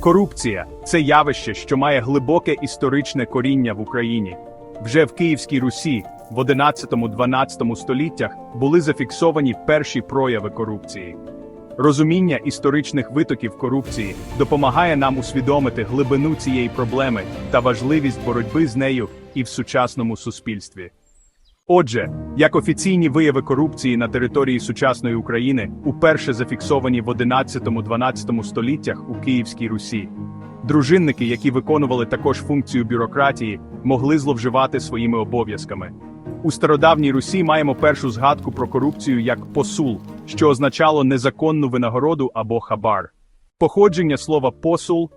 Корупція це явище, що має глибоке історичне коріння в Україні. Вже в Київській Русі в 11-12 століттях були зафіксовані перші прояви корупції. Розуміння історичних витоків корупції допомагає нам усвідомити глибину цієї проблеми та важливість боротьби з нею і в сучасному суспільстві. Отже, як офіційні вияви корупції на території сучасної України уперше зафіксовані в 11-12 століттях у Київській Русі. Дружинники, які виконували також функцію бюрократії, могли зловживати своїми обов'язками. У стародавній Русі маємо першу згадку про корупцію як посул, що означало незаконну винагороду або хабар. Походження слова посул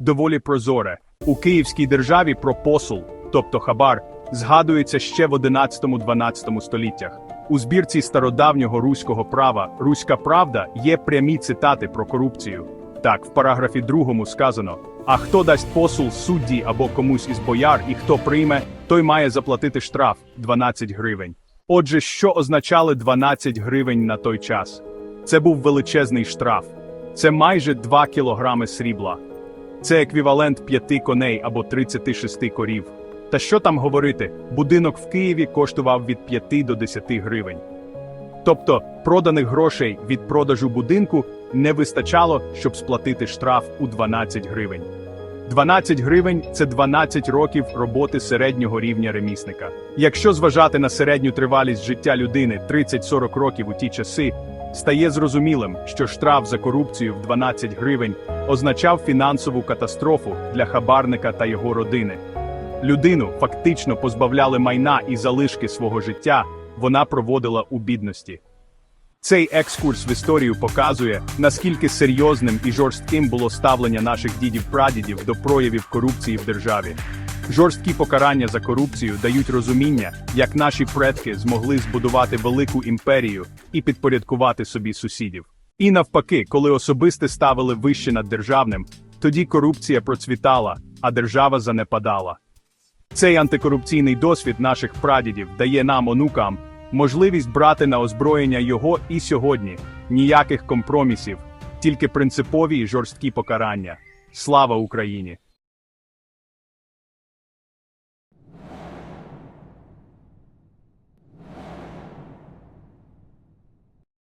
доволі прозоре. У Київській державі про посул, тобто хабар, згадується ще в 11-12 століттях. У збірці стародавнього руського права Руська правда є прямі цитати про корупцію. Так, в параграфі другому сказано: а хто дасть посул судді або комусь із бояр, і хто прийме, той має заплатити штраф 12 гривень. Отже, що означали 12 гривень на той час? Це був величезний штраф. Це майже 2 кілограми срібла. Це еквівалент 5 коней або 36 корів. Та що там говорити, будинок в Києві коштував від 5 до 10 гривень. Тобто проданих грошей від продажу будинку не вистачало, щоб сплатити штраф у 12 гривень. 12 гривень це 12 років роботи середнього рівня ремісника. Якщо зважати на середню тривалість життя людини 30-40 років у ті часи, стає зрозумілим, що штраф за корупцію в 12 гривень означав фінансову катастрофу для хабарника та його родини. Людину фактично позбавляли майна і залишки свого життя, вона проводила у бідності. Цей екскурс в історію показує, наскільки серйозним і жорстким було ставлення наших дідів-прадідів до проявів корупції в державі. Жорсткі покарання за корупцію дають розуміння, як наші предки змогли збудувати велику імперію і підпорядкувати собі сусідів. І навпаки, коли особисте ставили вище над державним, тоді корупція процвітала, а держава занепадала. Цей антикорупційний досвід наших прадідів дає нам, онукам, можливість брати на озброєння його і сьогодні. Ніяких компромісів, тільки принципові й жорсткі покарання. Слава Україні!